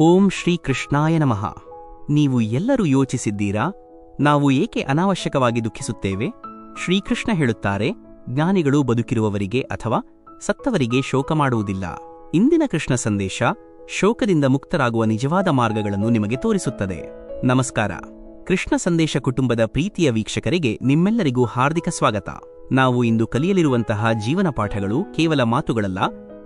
ಓಂ ಶ್ರೀ ಕೃಷ್ಣಾಯ ನಮಃ. ನೀವು ಎಲ್ಲರೂ ಯೋಚಿಸಿದ್ದೀರಾ? ನಾವು ಏಕೆ ಅನಾವಶ್ಯಕವಾಗಿ ದುಃಖಿಸುತ್ತೇವೆ? ಶ್ರೀಕೃಷ್ಣ ಹೇಳುತ್ತಾರೆ, ಜ್ಞಾನಿಗಳು ಬದುಕಿರುವವರಿಗೆ ಅಥವಾ ಸತ್ತವರಿಗೆ ಶೋಕ ಮಾಡುವುದಿಲ್ಲ. ಇಂದಿನ ಕೃಷ್ಣ ಸಂದೇಶ ಶೋಕದಿಂದ ಮುಕ್ತರಾಗುವ ನಿಜವಾದ ಮಾರ್ಗಗಳನ್ನು ನಿಮಗೆ ತೋರಿಸುತ್ತದೆ. ನಮಸ್ಕಾರ. ಕೃಷ್ಣ ಸಂದೇಶ ಕುಟುಂಬದ ಪ್ರೀತಿಯ ವೀಕ್ಷಕರಿಗೆ ನಿಮ್ಮೆಲ್ಲರಿಗೂ ಹಾರ್ದಿಕ ಸ್ವಾಗತ. ನಾವು ಇಂದು ಕಲಿಯಲಿರುವಂತಹ ಜೀವನ ಪಾಠಗಳು ಕೇವಲ ಮಾತುಗಳಲ್ಲ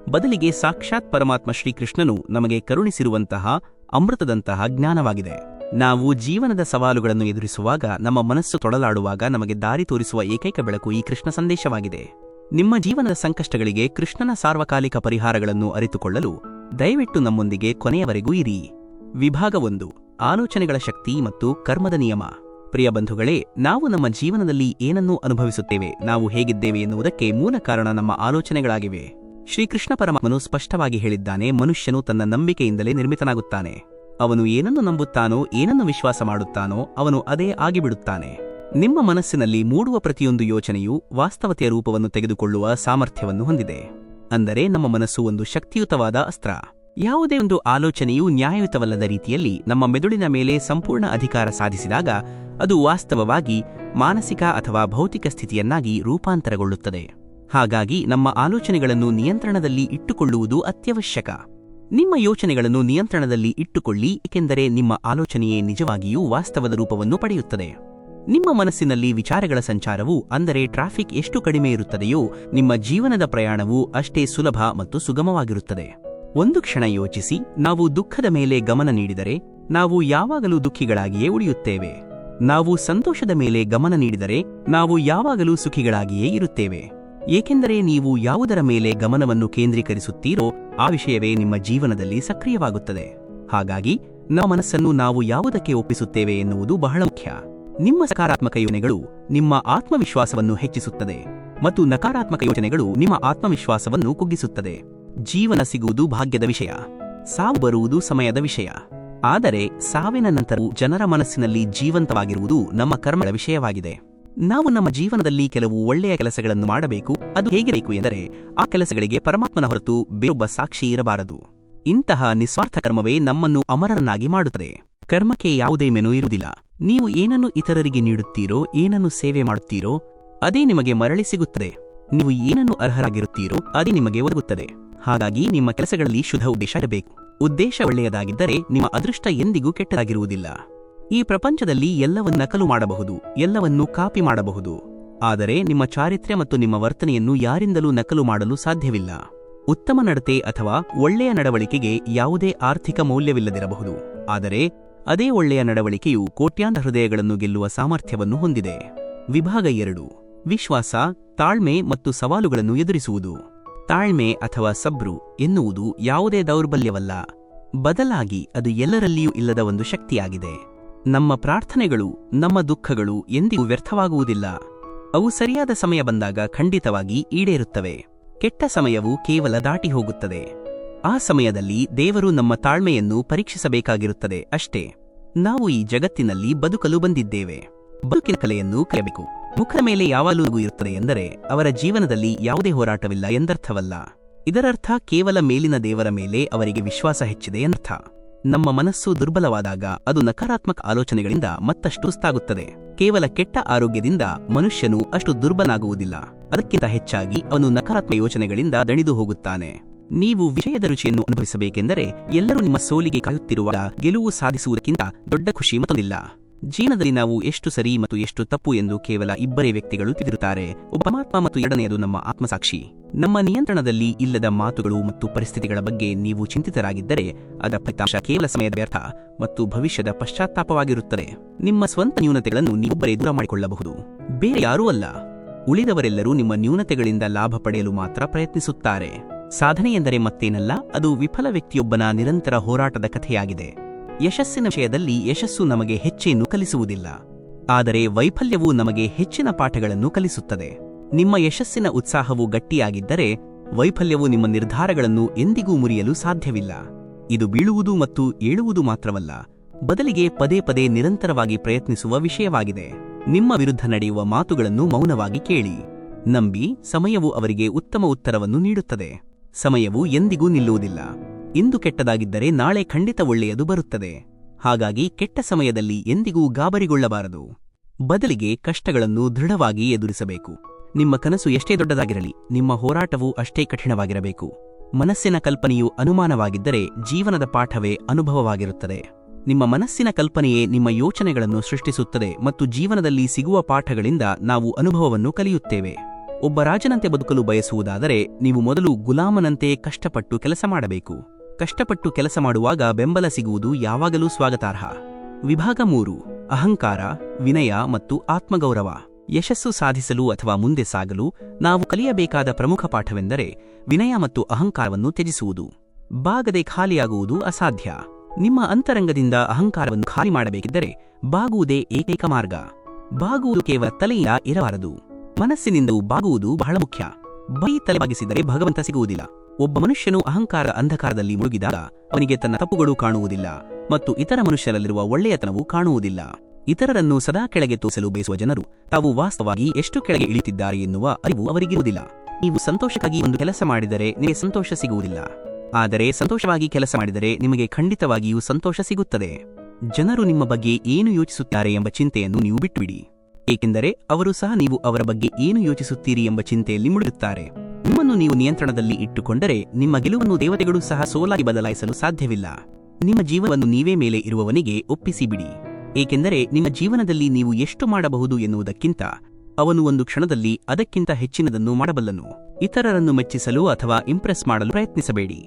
ಬದಲಿಗೆ ಸಾಕ್ಷಾತ್ ಪರಮಾತ್ಮ ಶ್ರೀಕೃಷ್ಣನು ನಮಗೆ ಕರುಣಿಸಿರುವಂತಹ, ಅಮೃತದಂತಹ ಜ್ಞಾನವಾಗಿದೆ. ನಾವು ಜೀವನದ ಸವಾಲುಗಳನ್ನು ಎದುರಿಸುವಾಗ, ನಮ್ಮ ಮನಸ್ಸು ತೊಡಲಾಡುವಾಗ ನಮಗೆ ದಾರಿ ತೋರಿಸುವ ಏಕೈಕ ಬೆಳಕು ಈ ಕೃಷ್ಣ ಸಂದೇಶವಾಗಿದೆ. ನಿಮ್ಮ ಜೀವನದ ಸಂಕಷ್ಟಗಳಿಗೆ ಕೃಷ್ಣನ ಸಾರ್ವಕಾಲಿಕ ಪರಿಹಾರಗಳನ್ನು ಅರಿತುಕೊಳ್ಳಲು ದಯವಿಟ್ಟು ನಮ್ಮೊಂದಿಗೆ ಕೊನೆಯವರೆಗೂ ಇರಿ. ವಿಭಾಗ ಒಂದು, ಆಲೋಚನೆಗಳ ಶಕ್ತಿ ಮತ್ತು ಕರ್ಮದ ನಿಯಮ. ಪ್ರಿಯ ಬಂಧುಗಳೇ, ನಾವು ನಮ್ಮ ಜೀವನದಲ್ಲಿ ಏನನ್ನೂ ಅನುಭವಿಸುತ್ತೇವೆ, ನಾವು ಹೇಗಿದ್ದೇವೆ ಎನ್ನುವುದಕ್ಕೆ ಮೂಲ ಕಾರಣ ನಮ್ಮ ಆಲೋಚನೆಗಳಾಗಿವೆ. ಶ್ರೀಕೃಷ್ಣ ಪರಮಾತ್ಮನು ಸ್ಪಷ್ಟವಾಗಿ ಹೇಳಿದ್ದಾನೆ, ಮನುಷ್ಯನು ತನ್ನ ನಂಬಿಕೆಯಿಂದಲೇ ನಿರ್ಮಿತನಾಗುತ್ತಾನೆ. ಅವನು ಏನನ್ನು ನಂಬುತ್ತಾನೋ, ಏನನ್ನು ವಿಶ್ವಾಸ ಮಾಡುತ್ತಾನೋ, ಅವನು ಅದೇ ಆಗಿಬಿಡುತ್ತಾನೆ. ನಿಮ್ಮ ಮನಸ್ಸಿನಲ್ಲಿ ಮೂಡುವ ಪ್ರತಿಯೊಂದು ಯೋಚನೆಯು ವಾಸ್ತವತೆಯ ರೂಪವನ್ನು ತೆಗೆದುಕೊಳ್ಳುವ ಸಾಮರ್ಥ್ಯವನ್ನು ಹೊಂದಿದೆ. ಅಂದರೆ ನಮ್ಮ ಮನಸ್ಸು ಒಂದು ಶಕ್ತಿಯುತವಾದ ಅಸ್ತ್ರ. ಯಾವುದೇ ಒಂದು ಆಲೋಚನೆಯು ನ್ಯಾಯಯುತವಲ್ಲದ ರೀತಿಯಲ್ಲಿ ನಮ್ಮ ಮೆದುಳಿನ ಮೇಲೆ ಸಂಪೂರ್ಣ ಅಧಿಕಾರ ಸಾಧಿಸಿದಾಗ, ಅದು ವಾಸ್ತವವಾಗಿ ಮಾನಸಿಕ ಅಥವಾ ಭೌತಿಕ ಸ್ಥಿತಿಯನ್ನಾಗಿ ರೂಪಾಂತರಗೊಳ್ಳುತ್ತದೆ. ಹಾಗಾಗಿ ನಮ್ಮ ಆಲೋಚನೆಗಳನ್ನು ನಿಯಂತ್ರಣದಲ್ಲಿ ಇಟ್ಟುಕೊಳ್ಳುವುದು ಅತ್ಯವಶ್ಯಕ. ನಿಮ್ಮ ಯೋಚನೆಗಳನ್ನು ನಿಯಂತ್ರಣದಲ್ಲಿ ಇಟ್ಟುಕೊಳ್ಳಿ, ಏಕೆಂದರೆ ನಿಮ್ಮ ಆಲೋಚನೆಯೇ ನಿಜವಾಗಿಯೂ ವಾಸ್ತವದ ರೂಪವನ್ನು ಪಡೆಯುತ್ತದೆ. ನಿಮ್ಮ ಮನಸ್ಸಿನಲ್ಲಿ ವಿಚಾರಗಳ ಸಂಚಾರವು, ಅಂದರೆ ಟ್ರಾಫಿಕ್ ಎಷ್ಟು ಕಡಿಮೆ ಇರುತ್ತದೆಯೋ, ನಿಮ್ಮ ಜೀವನದ ಪ್ರಯಾಣವು ಅಷ್ಟೇ ಸುಲಭ ಮತ್ತು ಸುಗಮವಾಗಿರುತ್ತದೆ. ಒಂದು ಕ್ಷಣ ಯೋಚಿಸಿ, ನಾವು ದುಃಖದ ಮೇಲೆ ಗಮನ ನೀಡಿದರೆ, ನಾವು ಯಾವಾಗಲೂ ದುಃಖಿಗಳಾಗಿಯೇ ಉಳಿಯುತ್ತೇವೆ. ನಾವು ಸಂತೋಷದ ಮೇಲೆ ಗಮನ ನೀಡಿದರೆ, ನಾವು ಯಾವಾಗಲೂ ಸುಖಿಗಳಾಗಿಯೇ ಇರುತ್ತೇವೆ. ಏಕೆಂದರೆ ನೀವು ಯಾವುದರ ಮೇಲೆ ಗಮನವನ್ನು ಕೇಂದ್ರೀಕರಿಸುತ್ತೀರೋ ಆ ವಿಷಯವೇ ನಿಮ್ಮ ಜೀವನದಲ್ಲಿ ಸಕ್ರಿಯವಾಗುತ್ತದೆ. ಹಾಗಾಗಿ, ನಮ್ಮ ಮನಸ್ಸನ್ನು ನಾವು ಯಾವುದಕ್ಕೆ ಒಪ್ಪಿಸುತ್ತೇವೆ ಎನ್ನುವುದು ಬಹಳ ಮುಖ್ಯ. ನಿಮ್ಮ ಸಕಾರಾತ್ಮಕ ಯೋಜನೆಗಳು ನಿಮ್ಮ ಆತ್ಮವಿಶ್ವಾಸವನ್ನು ಹೆಚ್ಚಿಸುತ್ತದೆ ಮತ್ತು ನಕಾರಾತ್ಮಕ ಯೋಚನೆಗಳು ನಿಮ್ಮ ಆತ್ಮವಿಶ್ವಾಸವನ್ನು ಕುಗ್ಗಿಸುತ್ತದೆ. ಜೀವನ ಸಿಗುವುದು ಭಾಗ್ಯದ ವಿಷಯ, ಸಾವು ಬರುವುದು ಸಮಯದ ವಿಷಯ. ಆದರೆ, ಸಾವಿನ ನಂತರವೂ ಜನರ ಮನಸ್ಸಿನಲ್ಲಿ ಜೀವಂತವಾಗಿರುವುದು ನಮ್ಮ ಕರ್ಮದ ವಿಷಯವಾಗಿದೆ. ನಾವು ನಮ್ಮ ಜೀವನದಲ್ಲಿ ಕೆಲವು ಒಳ್ಳೆಯ ಕೆಲಸಗಳನ್ನು ಮಾಡಬೇಕು. ಅದು ಹೇಗಿರಬೇಕು ಎಂದರೆ, ಆ ಕೆಲಸಗಳಿಗೆ ಪರಮಾತ್ಮನ ಹೊರತು ಬೇರೊಬ್ಬ ಸಾಕ್ಷಿ ಇರಬಾರದು. ಇಂತಹ ನಿಸ್ವಾರ್ಥ ಕರ್ಮವೇ ನಮ್ಮನ್ನು ಅಮರರನ್ನಾಗಿ ಮಾಡುತ್ತದೆ. ಕರ್ಮಕ್ಕೆ ಯಾವುದೇ ಮೆನು ಇರುವುದಿಲ್ಲ. ನೀವು ಏನನ್ನು ಇತರರಿಗೆ ನೀಡುತ್ತೀರೋ, ಏನನ್ನು ಸೇವೆ ಮಾಡುತ್ತೀರೋ, ಅದೇ ನಿಮಗೆ ಮರಳಿ ಸಿಗುತ್ತದೆ. ನೀವು ಏನನ್ನು ಅರ್ಹರಾಗಿರುತ್ತೀರೋ, ಅದೇ ನಿಮಗೆ ಒದಗುತ್ತದೆ. ಹಾಗಾಗಿ ನಿಮ್ಮ ಕೆಲಸಗಳಲ್ಲಿ ಶುದ್ಧ ಉದ್ದೇಶ ಇರಬೇಕು. ಉದ್ದೇಶ ಒಳ್ಳೆಯದಾಗಿದ್ದರೆ ನಿಮ್ಮ ಅದೃಷ್ಟ ಎಂದಿಗೂ ಕೆಟ್ಟದಾಗಿರುವುದಿಲ್ಲ. ಈ ಪ್ರಪಂಚದಲ್ಲಿ ಎಲ್ಲವನ್ನು ನಕಲು ಮಾಡಬಹುದು, ಎಲ್ಲವನ್ನೂ ಕಾಪಿ ಮಾಡಬಹುದು. ಆದರೆ ನಿಮ್ಮ ಚಾರಿತ್ರ್ಯ ಮತ್ತು ನಿಮ್ಮ ವರ್ತನೆಯನ್ನು ಯಾರಿಂದಲೂ ನಕಲು ಮಾಡಲು ಸಾಧ್ಯವಿಲ್ಲ. ಉತ್ತಮ ನಡತೆ ಅಥವಾ ಒಳ್ಳೆಯ ನಡವಳಿಕೆಗೆ ಯಾವುದೇ ಆರ್ಥಿಕ ಮೌಲ್ಯವಿಲ್ಲದಿರಬಹುದು. ಆದರೆ ಅದೇ ಒಳ್ಳೆಯ ನಡವಳಿಕೆಯು ಕೋಟ್ಯಾಂತರ ಹೃದಯಗಳನ್ನು ಗೆಲ್ಲುವ ಸಾಮರ್ಥ್ಯವನ್ನು ಹೊಂದಿದೆ. ವಿಭಾಗ ಎರಡು. ವಿಶ್ವಾಸ, ತಾಳ್ಮೆ ಮತ್ತು ಸವಾಲುಗಳನ್ನು ಎದುರಿಸುವುದು. ತಾಳ್ಮೆ ಅಥವಾ ಸಬ್ರು ಎನ್ನುವುದು ಯಾವುದೇ ದೌರ್ಬಲ್ಯವಲ್ಲ. ಬದಲಾಗಿ ಅದು ಎಲ್ಲರಲ್ಲಿಯೂ ಇಲ್ಲದ ಒಂದು ಶಕ್ತಿಯಾಗಿದೆ. ನಮ್ಮ ಪ್ರಾರ್ಥನೆಗಳು, ನಮ್ಮ ದುಃಖಗಳು ಎಂದಿಗೂ ವ್ಯರ್ಥವಾಗುವುದಿಲ್ಲ. ಅವು ಸರಿಯಾದ ಸಮಯ ಬಂದಾಗ ಖಂಡಿತವಾಗಿ ಈಡೇರುತ್ತವೆ. ಕೆಟ್ಟ ಸಮಯವು ಕೇವಲ ದಾಟಿ ಹೋಗುತ್ತದೆ. ಆ ಸಮಯದಲ್ಲಿ ದೇವರು ನಮ್ಮ ತಾಳ್ಮೆಯನ್ನು ಪರೀಕ್ಷಿಸಬೇಕಾಗಿರುತ್ತದೆ ಅಷ್ಟೇ. ನಾವು ಈ ಜಗತ್ತಿನಲ್ಲಿ ಬದುಕಲು ಬಂದಿದ್ದೇವೆ. ಬದುಕಿನ ಕಲೆಯನ್ನು ಕಲಿಯಬೇಕು. ಮುಖದ ಮೇಲೆ ಯಾವಾಗಲೂ ಇರುತ್ತದೆ ಎಂದರೆ ಅವರ ಜೀವನದಲ್ಲಿ ಯಾವುದೇ ಹೋರಾಟವಿಲ್ಲ ಎಂದರ್ಥವಲ್ಲ. ಇದರರ್ಥ ಕೇವಲ ಮೇಲಿನ ದೇವರ ಮೇಲೆ ಅವರಿಗೆ ವಿಶ್ವಾಸ ಹೆಚ್ಚಿದೆ ಎಂದರ್ಥ. ನಮ್ಮ ಮನಸ್ಸು ದುರ್ಬಲವಾದಾಗ ಅದು ನಕಾರಾತ್ಮಕ ಆಲೋಚನೆಗಳಿಂದ ಮತ್ತಷ್ಟು ಸುಸ್ತಾಗುತ್ತದೆ. ಕೇವಲ ಕೆಟ್ಟ ಆರೋಗ್ಯದಿಂದ ಮನುಷ್ಯನು ಅಷ್ಟು ದುರ್ಬಲನಾಗುವುದಿಲ್ಲ. ಅದಕ್ಕಿಂತ ಹೆಚ್ಚಾಗಿ ಅವನು ನಕಾರಾತ್ಮಕ ಯೋಚನೆಗಳಿಂದ ದಣಿದು ಹೋಗುತ್ತಾನೆ. ನೀವು ವಿಜಯದ ರುಚಿಯನ್ನು ಅನುಭವಿಸಬೇಕೆಂದರೆ ಎಲ್ಲರೂ ನಿಮ್ಮ ಸೋಲಿಗೆ ಕಾಯುತ್ತಿರುವಾಗ ಗೆಲುವು ಸಾಧಿಸುವುದಕ್ಕಿಂತ ದೊಡ್ಡ ಖುಷಿ ಮತ್ತೊಂದಿಲ್ಲ. ಜೀವನದಲ್ಲಿ ನಾವು ಎಷ್ಟು ಸರಿ ಮತ್ತು ಎಷ್ಟು ತಪ್ಪು ಎಂದು ಕೇವಲ ಇಬ್ಬರೇ ವ್ಯಕ್ತಿಗಳು ತಿಳಿದಿರುತ್ತಾರೆ ಒಬ್ಬ ಪರಮಾತ್ಮ ಮತ್ತು ಎರಡನೆಯದು ನಮ್ಮ ಆತ್ಮಸಾಕ್ಷಿ. ನಮ್ಮ ನಿಯಂತ್ರಣದಲ್ಲಿ ಇಲ್ಲದ ಮಾತುಗಳು ಮತ್ತು ಪರಿಸ್ಥಿತಿಗಳ ಬಗ್ಗೆ ನೀವು ಚಿಂತಿತರಾಗಿದ್ದರೆ, ಅದರ ಫಲಿತಾಂಶ ಕೇವಲ ಸಮಯದ ವ್ಯರ್ಥ ಮತ್ತು ಭವಿಷ್ಯದ ಪಶ್ಚಾತ್ತಾಪವಾಗಿರುತ್ತದೆ. ನಿಮ್ಮ ಸ್ವಂತ ನ್ಯೂನತೆಗಳನ್ನು ನೀವೊಬ್ಬರೇ ದೂರ ಮಾಡಿಕೊಳ್ಳಬಹುದು. ಬೇರೆ ಯಾರೂ ಅಲ್ಲ. ಉಳಿದವರೆಲ್ಲರೂ ನಿಮ್ಮ ನ್ಯೂನತೆಗಳಿಂದ ಲಾಭ ಪಡೆಯಲು ಮಾತ್ರ ಪ್ರಯತ್ನಿಸುತ್ತಾರೆ. ಸಾಧನೆ ಎಂದರೆ ಮತ್ತೇನಲ್ಲ, ಅದು ವಿಫಲ ವ್ಯಕ್ತಿಯೊಬ್ಬನ ನಿರಂತರ ಹೋರಾಟದ ಕಥೆಯಾಗಿದೆ. ಯಶಸ್ಸಿನ ವಿಷಯದಲ್ಲಿ ಯಶಸ್ಸು ನಮಗೆ ಹೆಚ್ಚೇನು ಕಲಿಸುವುದಿಲ್ಲ. ಆದರೆ ವೈಫಲ್ಯವು ನಮಗೆ ಹೆಚ್ಚಿನ ಪಾಠಗಳನ್ನು ಕಲಿಸುತ್ತದೆ. ನಿಮ್ಮ ಯಶಸ್ಸಿನ ಉತ್ಸಾಹವು ಗಟ್ಟಿಯಾಗಿದ್ದರೆ ವೈಫಲ್ಯವು ನಿಮ್ಮ ನಿರ್ಧಾರಗಳನ್ನು ಎಂದಿಗೂ ಮುರಿಯಲು ಸಾಧ್ಯವಿಲ್ಲ. ಇದು ಬೀಳುವುದು ಮತ್ತು ಏಳುವುದು ಮಾತ್ರವಲ್ಲ, ಬದಲಿಗೆ ಪದೇ ಪದೇ ನಿರಂತರವಾಗಿ ಪ್ರಯತ್ನಿಸುವ ವಿಷಯವಾಗಿದೆ. ನಿಮ್ಮ ವಿರುದ್ಧ ನಡೆಯುವ ಮಾತುಗಳನ್ನು ಮೌನವಾಗಿ ಕೇಳಿ. ನಂಬಿ, ಸಮಯವು ಅವರಿಗೆ ಉತ್ತಮ ಉತ್ತರವನ್ನು ನೀಡುತ್ತದೆ. ಸಮಯವು ಎಂದಿಗೂ ನಿಲ್ಲುವುದಿಲ್ಲ. ಇಂದು ಕೆಟ್ಟದಾಗಿದ್ದರೆ ನಾಳೆ ಖಂಡಿತ ಒಳ್ಳೆಯದು ಬರುತ್ತದೆ. ಹಾಗಾಗಿ ಕೆಟ್ಟ ಸಮಯದಲ್ಲಿ ಎಂದಿಗೂ ಗಾಬರಿಗೊಳ್ಳಬಾರದು. ಬದಲಿಗೆ ಕಷ್ಟಗಳನ್ನು ದೃಢವಾಗಿ ಎದುರಿಸಬೇಕು. ನಿಮ್ಮ ಕನಸು ಎಷ್ಟೇ ದೊಡ್ಡದಾಗಿರಲಿ, ನಿಮ್ಮ ಹೋರಾಟವೂ ಅಷ್ಟೇ ಕಠಿಣವಾಗಿರಬೇಕು. ಮನಸ್ಸಿನ ಕಲ್ಪನೆಯು ಅನುಮಾನವಾಗಿದ್ದರೆ ಜೀವನದ ಪಾಠವೇ ಅನುಭವವಾಗಿರುತ್ತದೆ. ನಿಮ್ಮ ಮನಸ್ಸಿನ ಕಲ್ಪನೆಯೇ ನಿಮ್ಮ ಯೋಚನೆಗಳನ್ನು ಸೃಷ್ಟಿಸುತ್ತದೆ ಮತ್ತು ಜೀವನದಲ್ಲಿ ಸಿಗುವ ಪಾಠಗಳಿಂದ ನಾವು ಅನುಭವವನ್ನು ಕಲಿಯುತ್ತೇವೆ. ಒಬ್ಬ ರಾಜನಂತೆ ಬದುಕಲು ಬಯಸುವುದಾದರೆ, ನೀವು ಮೊದಲು ಗುಲಾಮನಂತೆ ಕಷ್ಟಪಟ್ಟು ಕೆಲಸ ಮಾಡಬೇಕು. ಕಷ್ಟಪಟ್ಟು ಕೆಲಸ ಮಾಡುವಾಗ ಬೆಂಬಲ ಸಿಗುವುದು ಯಾವಾಗಲೂ ಸ್ವಾಗತಾರ್ಹ. ವಿಭಾಗ ಮೂರು, ಅಹಂಕಾರ, ವಿನಯ ಮತ್ತು ಆತ್ಮಗೌರವ. ಯಶಸ್ಸು ಸಾಧಿಸಲು ಅಥವಾ ಮುಂದೆ ಸಾಗಲು ನಾವು ಕಲಿಯಬೇಕಾದ ಪ್ರಮುಖ ಪಾಠವೆಂದರೆ ವಿನಯ ಮತ್ತು ಅಹಂಕಾರವನ್ನು ತ್ಯಜಿಸುವುದು. ಬಾಗದೆ ಖಾಲಿಯಾಗುವುದು ಅಸಾಧ್ಯ. ನಿಮ್ಮ ಅಂತರಂಗದಿಂದ ಅಹಂಕಾರವನ್ನು ಖಾಲಿ ಮಾಡಬೇಕಿದ್ದರೆ ಬಾಗುವುದೇ ಏಕೈಕ ಮಾರ್ಗ. ಬಾಗುವುದು ಕೇವಲ ತಲೆಯಿಂದ ಇರಬಾರದು. ಮನಸ್ಸಿನಿಂದಲೂ ಬಾಗುವುದು ಬಹಳ ಮುಖ್ಯ. ಬೈ ತಲೆ ಬಾಗಿಸಿದರೆ ಭಗವಂತ ಸಿಗುವುದಿಲ್ಲ. ಒಬ್ಬ ಮನುಷ್ಯನು ಅಹಂಕಾರ ಅಂಧಕಾರದಲ್ಲಿ ಮುಳುಗಿದಾಗ ಅವನಿಗೆ ತನ್ನ ತಪ್ಪುಗಳು ಕಾಣುವುದಿಲ್ಲ ಮತ್ತು ಇತರ ಮನುಷ್ಯರಲ್ಲಿರುವ ಒಳ್ಳೆಯತನವು ಕಾಣುವುದಿಲ್ಲ. ಇತರರನ್ನು ಸದಾ ಕೆಳಗೆ ತೋರಿಸಲು ಬಯಸುವ ಜನರು ತಾವು ವಾಸ್ತವವಾಗಿ ಎಷ್ಟು ಕೆಳಗೆ ಇಳಿತಿದ್ದಾರೆ ಎನ್ನುವ ಅರಿವು ಅವರಿಗಿರುವುದಿಲ್ಲ. ನೀವು ಸಂತೋಷಕ್ಕಾಗಿ ಒಂದು ಕೆಲಸ ಮಾಡಿದರೆ ನಿಮಗೆ ಸಂತೋಷ ಸಿಗುವುದಿಲ್ಲ. ಆದರೆ ಸಂತೋಷವಾಗಿ ಕೆಲಸ ಮಾಡಿದರೆ ನಿಮಗೆ ಖಂಡಿತವಾಗಿಯೂ ಸಂತೋಷ ಸಿಗುತ್ತದೆ. ಜನರು ನಿಮ್ಮ ಬಗ್ಗೆ ಏನು ಯೋಚಿಸುತ್ತಾರೆ ಎಂಬ ಚಿಂತೆಯನ್ನು ನೀವು ಬಿಟ್ಟುಬಿಡಿ. ಏಕೆಂದರೆ ಅವರು ಸಹ ನೀವು ಅವರ ಬಗ್ಗೆ ಏನು ಯೋಚಿಸುತ್ತೀರಿ ಎಂಬ ಚಿಂತೆಯಲ್ಲಿ ಮುಳುಗುತ್ತಾರೆ. ನಿಮ್ಮನ್ನು ನೀವು ನಿಯಂತ್ರಣದಲ್ಲಿ ಇಟ್ಟುಕೊಂಡರೆ ನಿಮ್ಮ ಗೆಲುವನ್ನು ದೇವತೆಗಳು ಸಹ ಸೋಲಾಗಿ ಬದಲಾಯಿಸಲು ಸಾಧ್ಯವಿಲ್ಲ. ನಿಮ್ಮ ಜೀವನವನ್ನು ನೀವೇ ಮೇಲೆ ಇರುವವನಿಗೆ ಒಪ್ಪಿಸಿ ಬಿಡಿ ಏಕೆಂದರೆ ನಿಮ್ಮ ಜೀವನದಲ್ಲಿ ನೀವು ಎಷ್ಟು ಮಾಡಬಹುದು ಎನ್ನುವುದಕ್ಕಿಂತ ಅವನು ಒಂದು ಕ್ಷಣದಲ್ಲಿ ಅದಕ್ಕಿಂತ ಹೆಚ್ಚಿನದನ್ನು ಮಾಡಬಲ್ಲನು. ಇತರರನ್ನು ಮೆಚ್ಚಿಸಲು ಅಥವಾ ಇಂಪ್ರೆಸ್ ಮಾಡಲು ಪ್ರಯತ್ನಿಸಬೇಡಿ.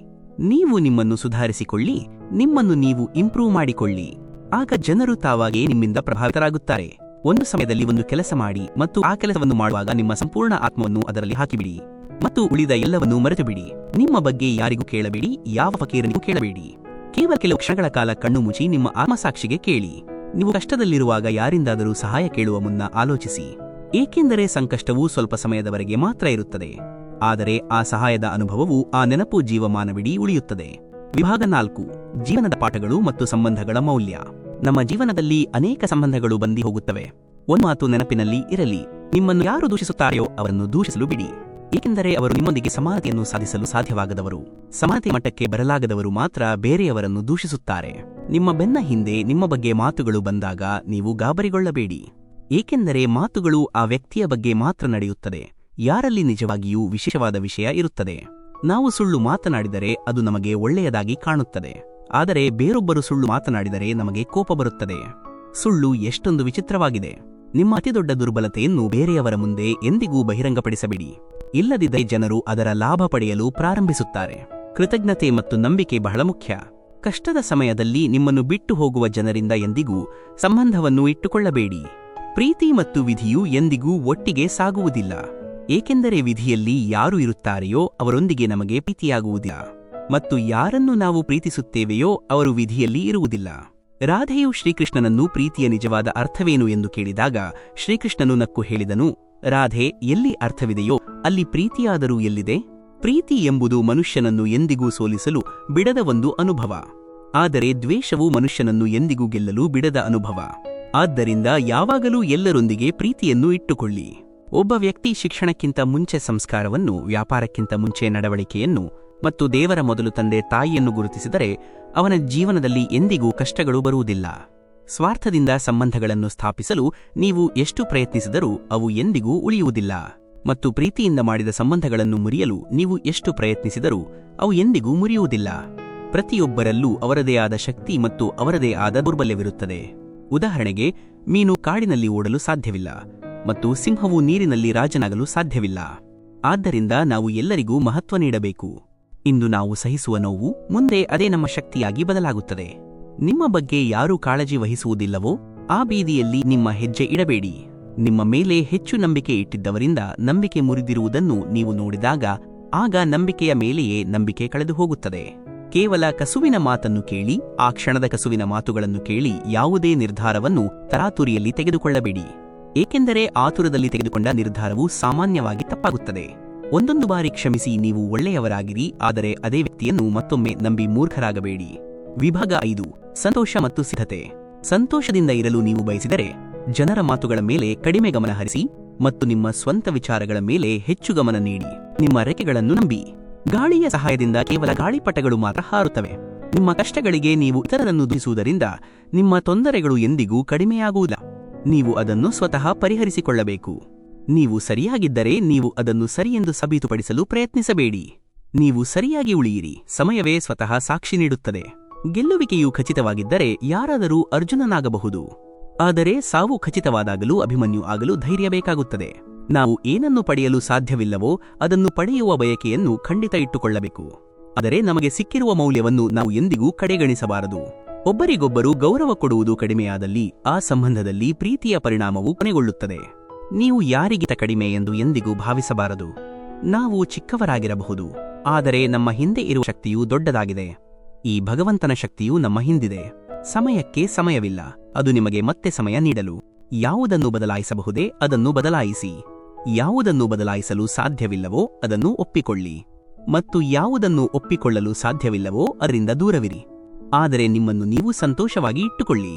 ನೀವು ನಿಮ್ಮನ್ನು ಸುಧಾರಿಸಿಕೊಳ್ಳಿ, ನಿಮ್ಮನ್ನು ನೀವು ಇಂಪ್ರೂವ್ ಮಾಡಿಕೊಳ್ಳಿ. ಆಗ ಜನರು ತಾವಾಗೇ ನಿಮ್ಮಿಂದ ಪ್ರಭಾವಿತರಾಗುತ್ತಾರೆ. ಒಂದು ಸಮಯದಲ್ಲಿ ಒಂದು ಕೆಲಸ ಮಾಡಿ ಮತ್ತು ಆ ಕೆಲಸವನ್ನು ಮಾಡುವಾಗ ನಿಮ್ಮ ಸಂಪೂರ್ಣ ಆತ್ಮವನ್ನು ಅದರಲ್ಲಿ ಹಾಕಿಬಿಡಿ. ಮತ್ತು ಉಳಿದ ಎಲ್ಲವನ್ನೂ ಮರೆತುಬಿಡಿ. ನಿಮ್ಮ ಬಗ್ಗೆ ಯಾರಿಗೂ ಕೇಳಬೇಡಿ, ಯಾವ ಫಕೀರನಿಗೂ ಕೇಳಬೇಡಿ. ಕೇವಲ ಕೆಲವು ಕ್ಷಣಗಳ ಕಾಲ ಕಣ್ಣು ಮುಚ್ಚಿ ನಿಮ್ಮ ಆತ್ಮಸಾಕ್ಷಿಗೆ ಕೇಳಿ. ನೀವು ಕಷ್ಟದಲ್ಲಿರುವಾಗ ಯಾರಿಂದಾದರೂ ಸಹಾಯ ಕೇಳುವ ಮುನ್ನ ಆಲೋಚಿಸಿ. ಏಕೆಂದರೆ ಸಂಕಷ್ಟವು ಸ್ವಲ್ಪ ಸಮಯದವರೆಗೆ ಮಾತ್ರ ಇರುತ್ತದೆ. ಆದರೆ ಆ ಸಹಾಯದ ಅನುಭವವು ಆ ನೆನಪು ಜೀವಮಾನವಿಡೀ ಉಳಿಯುತ್ತದೆ. ವಿಭಾಗ ನಾಲ್ಕು, ಜೀವನದ ಪಾಠಗಳು ಮತ್ತು ಸಂಬಂಧಗಳ ಮೌಲ್ಯ. ನಮ್ಮ ಜೀವನದಲ್ಲಿ ಅನೇಕ ಸಂಬಂಧಗಳು ಬಂದಿ ಹೋಗುತ್ತವೆ ಒಂದು ಮಾತು ನೆನಪಿನಲ್ಲಿ ಇರಲಿ. ನಿಮ್ಮನ್ನು ಯಾರು ದೂಷಿಸುತ್ತಾರೆಯೋ ಅವರನ್ನು ದೂಷಿಸಲು ಬಿಡಿ. ಏಕೆಂದರೆ ಅವರು ನಿಮ್ಮೊಂದಿಗೆ ಸಮಾಧಿಯನ್ನು ಸಾಧಿಸಲು ಸಾಧ್ಯವಾಗದವರು. ಸಮಾಧಿ ಮಟ್ಟಕ್ಕೆ ಬರಲಾಗದವರು ಮಾತ್ರ ಬೇರೆಯವರನ್ನು ದೂಷಿಸುತ್ತಾರೆ. ನಿಮ್ಮ ಬೆನ್ನ ಹಿಂದೆ ನಿಮ್ಮ ಬಗ್ಗೆ ಮಾತುಗಳು ಬಂದಾಗ ನೀವು ಗಾಬರಿಗೊಳ್ಳಬೇಡಿ. ಏಕೆಂದರೆ ಮಾತುಗಳು ಆ ವ್ಯಕ್ತಿಯ ಬಗ್ಗೆ ಮಾತ್ರ ನಡೆಯುತ್ತದೆ. ಯಾರಲ್ಲಿ ನಿಜವಾಗಿಯೂ ವಿಶೇಷವಾದ ವಿಷಯ ಇರುತ್ತದೆ. ನಾವು ಸುಳ್ಳು ಮಾತನಾಡಿದರೆ ಅದು ನಮಗೆ ಒಳ್ಳೆಯದಾಗಿ ಕಾಣುತ್ತದೆ. ಆದರೆ ಬೇರೊಬ್ಬರು ಸುಳ್ಳು ಮಾತನಾಡಿದರೆ ನಮಗೆ ಕೋಪ ಬರುತ್ತದೆ. ಸುಳ್ಳು ಎಷ್ಟೊಂದು ವಿಚಿತ್ರವಾಗಿದೆ. ನಿಮ್ಮ ಅತಿದೊಡ್ಡ ದುರ್ಬಲತೆಯನ್ನು ಬೇರೆಯವರ ಮುಂದೆ ಎಂದಿಗೂ ಬಹಿರಂಗಪಡಿಸಬೇಡಿ. ಇಲ್ಲದಿದ್ದರೆ ಜನರು ಅದರ ಲಾಭ ಪಡೆಯಲು ಪ್ರಾರಂಭಿಸುತ್ತಾರೆ. ಕೃತಜ್ಞತೆ ಮತ್ತು ನಂಬಿಕೆ ಬಹಳ ಮುಖ್ಯ. ಕಷ್ಟದ ಸಮಯದಲ್ಲಿ ನಿಮ್ಮನ್ನು ಬಿಟ್ಟು ಹೋಗುವ ಜನರಿಂದ ಎಂದಿಗೂ ಸಂಬಂಧವನ್ನು ಇಟ್ಟುಕೊಳ್ಳಬೇಡಿ. ಪ್ರೀತಿ ಮತ್ತು ವಿಧಿಯು ಎಂದಿಗೂ ಒಟ್ಟಿಗೆ ಸಾಗುವುದಿಲ್ಲ. ಏಕೆಂದರೆ ವಿಧಿಯಲ್ಲಿ ಯಾರು ಇರುತ್ತಾರೆಯೋ ಅವರೊಂದಿಗೆ ನಮಗೆ ಪ್ರೀತಿಯಾಗುವುದಿಲ್ಲ. ಮತ್ತು ಯಾರನ್ನು ನಾವು ಪ್ರೀತಿಸುತ್ತೇವೆಯೋ ಅವರು ವಿಧಿಯಲ್ಲಿ ಇರುವುದಿಲ್ಲ. ರಾಧೆಯು ಶ್ರೀಕೃಷ್ಣನನ್ನು ಪ್ರೀತಿಯ ನಿಜವಾದ ಅರ್ಥವೇನು ಎಂದು ಕೇಳಿದಾಗ ಶ್ರೀಕೃಷ್ಣನು ನಕ್ಕು ಹೇಳಿದನು, ರಾಧೆ, ಎಲ್ಲಿ ಅರ್ಥವಿದೆಯೋ, ಅಲ್ಲಿ ಪ್ರೀತಿಯಾದರೂ ಎಲ್ಲಿದೆ? ಪ್ರೀತಿ ಎಂಬುದು ಮನುಷ್ಯನನ್ನು ಎಂದಿಗೂ ಸೋಲಿಸಲು ಬಿಡದ ಒಂದು ಅನುಭವ. ಆದರೆ ದ್ವೇಷವು ಮನುಷ್ಯನನ್ನು ಎಂದಿಗೂ ಗೆಲ್ಲಲು ಬಿಡದ ಅನುಭವ. ಆದ್ದರಿಂದ ಯಾವಾಗಲೂ ಎಲ್ಲರೊಂದಿಗೆ ಪ್ರೀತಿಯನ್ನು ಇಟ್ಟುಕೊಳ್ಳಿ. ಒಬ್ಬ ವ್ಯಕ್ತಿ ಶಿಕ್ಷಣಕ್ಕಿಂತ ಮುಂಚೆ ಸಂಸ್ಕಾರವನ್ನು, ವ್ಯಾಪಾರಕ್ಕಿಂತ ಮುಂಚೆ ನಡವಳಿಕೆಯನ್ನು ಮತ್ತು ದೇವರ ಮೊದಲು ತಂದೆ ತಾಯಿಯನ್ನು ಗುರುತಿಸಿದರೆ ಅವನ ಜೀವನದಲ್ಲಿ ಎಂದಿಗೂ ಕಷ್ಟಗಳು ಬರುವುದಿಲ್ಲ. ಸ್ವಾರ್ಥದಿಂದ ಸಂಬಂಧಗಳನ್ನು ಸ್ಥಾಪಿಸಲು ನೀವು ಎಷ್ಟು ಪ್ರಯತ್ನಿಸಿದರೂ ಅವು ಎಂದಿಗೂ ಉಳಿಯುವುದಿಲ್ಲ. ಮತ್ತು ಪ್ರೀತಿಯಿಂದ ಮಾಡಿದ ಸಂಬಂಧಗಳನ್ನು ಮುರಿಯಲು ನೀವು ಎಷ್ಟು ಪ್ರಯತ್ನಿಸಿದರೂ ಅವು ಎಂದಿಗೂ ಮುರಿಯುವುದಿಲ್ಲ. ಪ್ರತಿಯೊಬ್ಬರಲ್ಲೂ ಅವರದೇ ಆದ ಶಕ್ತಿ ಮತ್ತು ಅವರದೇ ಆದ ದುರ್ಬಲ್ಯವಿರುತ್ತದೆ. ಉದಾಹರಣೆಗೆ, ಮೀನು ಕಾಡಿನಲ್ಲಿ ಓಡಲು ಸಾಧ್ಯವಿಲ್ಲ ಮತ್ತು ಸಿಂಹವು ನೀರಿನಲ್ಲಿ ರಾಜನಾಗಲು ಸಾಧ್ಯವಿಲ್ಲ. ಆದ್ದರಿಂದ ನಾವು ಎಲ್ಲರಿಗೂ ಮಹತ್ವ ನೀಡಬೇಕು. ಇಂದು ನಾವು ಸಹಿಸುವ ನೋವು ಮುಂದೆ ಅದೇ ನಮ್ಮ ಶಕ್ತಿಯಾಗಿ ಬದಲಾಗುತ್ತದೆ. ನಿಮ್ಮ ಬಗ್ಗೆ ಯಾರೂ ಕಾಳಜಿ ವಹಿಸುವುದಿಲ್ಲವೋ, ಆ ಬೀದಿಯಲ್ಲಿ ನಿಮ್ಮ ಹೆಜ್ಜೆ ಇಡಬೇಡಿ. ನಿಮ್ಮ ಮೇಲೆ ಹೆಚ್ಚು ನಂಬಿಕೆ ಇಟ್ಟಿದ್ದವರಿಂದ ನಂಬಿಕೆ ಮುರಿದಿರುವುದನ್ನು ನೀವು ನೋಡಿದಾಗ, ಆಗ ನಂಬಿಕೆಯ ಮೇಲೆಯೇ ನಂಬಿಕೆ ಕಳೆದು ಹೋಗುತ್ತದೆ. ಕೇವಲ ಕಸುವಿನ ಮಾತನ್ನು ಕೇಳಿ, ಆ ಕ್ಷಣದ ಕಸುವಿನ ಮಾತುಗಳನ್ನು ಕೇಳಿ ಯಾವುದೇ ನಿರ್ಧಾರವನ್ನು ತರಾತುರಿಯಲ್ಲಿ ತೆಗೆದುಕೊಳ್ಳಬೇಡಿ. ಏಕೆಂದರೆ ಆತುರದಲ್ಲಿ ತೆಗೆದುಕೊಂಡ ನಿರ್ಧಾರವು ಸಾಮಾನ್ಯವಾಗಿ ತಪ್ಪಾಗುತ್ತದೆ. ಒಂದೊಂದು ಬಾರಿ ಕ್ಷಮಿಸಿ ನೀವು ಒಳ್ಳೆಯವರಾಗಿರಿ, ಆದರೆ ಅದೇ ವ್ಯಕ್ತಿಯನ್ನು ಮತ್ತೊಮ್ಮೆ ನಂಬಿ ಮೂರ್ಖರಾಗಬೇಡಿ. ವಿಭಾಗ ಐದು, ಸಂತೋಷ ಮತ್ತು ಸಿದ್ಧತೆ. ಸಂತೋಷದಿಂದ ಇರಲು ನೀವು ಬಯಸಿದರೆ, ಜನರ ಮಾತುಗಳ ಮೇಲೆ ಕಡಿಮೆ ಗಮನ ಹರಿಸಿ ಮತ್ತು ನಿಮ್ಮ ಸ್ವಂತ ವಿಚಾರಗಳ ಮೇಲೆ ಹೆಚ್ಚು ಗಮನ ನೀಡಿ. ನಿಮ್ಮ ರೆಕೆಗಳನ್ನು ನಂಬಿ. ಗಾಳಿಯ ಸಹಾಯದಿಂದ ಕೇವಲ ಗಾಳಿಪಟಗಳು ಮಾತ್ರ ಹಾರುತ್ತವೆ. ನಿಮ್ಮ ಕಷ್ಟಗಳಿಗೆ ನೀವು ಇತರರನ್ನು ದುಡಿಸುವುದರಿಂದ ನಿಮ್ಮ ತೊಂದರೆಗಳು ಎಂದಿಗೂ ಕಡಿಮೆಯಾಗುವುದಿಲ್ಲ. ನೀವು ಅದನ್ನು ಸ್ವತಃ ಪರಿಹರಿಸಿಕೊಳ್ಳಬೇಕು. ನೀವು ಸರಿಯಾಗಿದ್ದರೆ ನೀವು ಅದನ್ನು ಸರಿಯೆಂದು ಸಾಬೀತುಪಡಿಸಲು ಪ್ರಯತ್ನಿಸಬೇಡಿ. ನೀವು ಸರಿಯಾಗಿ ಉಳಿಯಿರಿ. ಸಮಯವೇ ಸ್ವತಃ ಸಾಕ್ಷಿ ನೀಡುತ್ತದೆ. ಗೆಲ್ಲುವಿಕೆಯು ಖಚಿತವಾಗಿದ್ದರೆ ಯಾರಾದರೂ ಅರ್ಜುನನಾಗಬಹುದು. ಆದರೆ ಸಾವು ಖಚಿತವಾದಾಗಲೂ ಅಭಿಮನ್ಯು ಆಗಲು ಧೈರ್ಯ ಬೇಕಾಗುತ್ತದೆ. ನಾವು ಏನನ್ನು ಪಡೆಯಲು ಸಾಧ್ಯವಿಲ್ಲವೋ ಅದನ್ನು ಪಡೆಯುವ ಬಯಕೆಯನ್ನು ಖಂಡಿತ ಇಟ್ಟುಕೊಳ್ಳಬೇಕು. ಆದರೆ ನಮಗೆ ಸಿಕ್ಕಿರುವ ಮೌಲ್ಯವನ್ನು ನಾವು ಎಂದಿಗೂ ಕಡೆಗಣಿಸಬಾರದು. ಒಬ್ಬರಿಗೊಬ್ಬರು ಗೌರವ ಕೊಡುವುದು ಕಡಿಮೆಯಾದಲ್ಲಿ ಆ ಸಂಬಂಧದಲ್ಲಿ ಪ್ರೀತಿಯ ಪರಿಣಾಮವು ಕೊನೆಗೊಳ್ಳುತ್ತದೆ. ನೀವು ಯಾರಿಗಿಂತ ಕಡಿಮೆ ಎಂದು ಎಂದಿಗೂ ಭಾವಿಸಬಾರದು. ನಾವು ಚಿಕ್ಕವರಾಗಿರಬಹುದು, ಆದರೆ ನಮ್ಮ ಹಿಂದೆ ಇರುವ ಶಕ್ತಿಯು ದೊಡ್ಡದಾಗಿದೆ. ಈ ಭಗವಂತನ ಶಕ್ತಿಯು ನಮ್ಮ ಹಿಂದಿದೆ. ಸಮಯಕ್ಕೆ ಸಮಯವಿಲ್ಲ, ಅದು ನಿಮಗೆ ಮತ್ತೆ ಸಮಯ ನೀಡಲು. ಯಾವುದನ್ನು ಬದಲಾಯಿಸಬಹುದೇ ಅದನ್ನು ಬದಲಾಯಿಸಿ. ಯಾವುದನ್ನು ಬದಲಾಯಿಸಲು ಸಾಧ್ಯವಿಲ್ಲವೋ ಅದನ್ನು ಒಪ್ಪಿಕೊಳ್ಳಿ. ಮತ್ತು ಯಾವುದನ್ನು ಒಪ್ಪಿಕೊಳ್ಳಲು ಸಾಧ್ಯವಿಲ್ಲವೋ ಅದರಿಂದ ದೂರವಿರಿ. ಆದರೆ ನಿಮ್ಮನ್ನು ನೀವು ಸಂತೋಷವಾಗಿ ಇಟ್ಟುಕೊಳ್ಳಿ.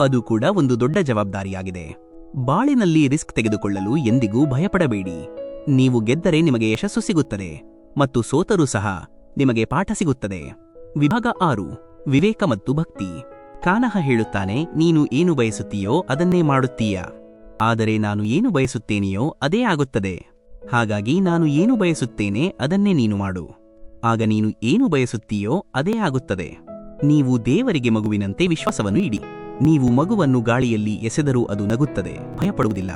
ಅದು ಕೂಡ ಒಂದು ದೊಡ್ಡ ಜವಾಬ್ದಾರಿಯಾಗಿದೆ. ಬಾಳಿನಲ್ಲಿ ರಿಸ್ಕ್ ತೆಗೆದುಕೊಳ್ಳಲು ಎಂದಿಗೂ ಭಯಪಡಬೇಡಿ. ನೀವು ಗೆದ್ದರೆ ನಿಮಗೆ ಯಶಸ್ಸು ಸಿಗುತ್ತದೆ ಮತ್ತು ಸೋತರೂ ಸಹ ನಿಮಗೆ ಪಾಠ ಸಿಗುತ್ತದೆ. ವಿಭಾಗ ಆರು, ವಿವೇಕ ಮತ್ತು ಭಕ್ತಿ. ಕಾನಹ ಹೇಳುತ್ತಾನೆ, ನೀನು ಏನು ಬಯಸುತ್ತೀಯೋ ಅದನ್ನೇ ಮಾಡುತ್ತೀಯ. ಆದರೆ ನಾನು ಏನು ಬಯಸುತ್ತೇನೆಯೋ ಅದೇ ಆಗುತ್ತದೆ. ಹಾಗಾಗಿ ನಾನು ಏನು ಬಯಸುತ್ತೇನೆ ಅದನ್ನೇ ನೀನು ಮಾಡು. ಆಗ ನೀನು ಏನು ಬಯಸುತ್ತೀಯೋ ಅದೇ ಆಗುತ್ತದೆ. ನೀವು ದೇವರಿಗೆ ಮಗುವಿನಂತೆ ವಿಶ್ವಾಸವನ್ನು ಇಡಿ. ನೀವು ಮಗುವನ್ನು ಗಾಳಿಯಲ್ಲಿ ಎಸೆದರೂ ಅದು ನಗುತ್ತದೆ, ಭಯಪಡುವುದಿಲ್ಲ.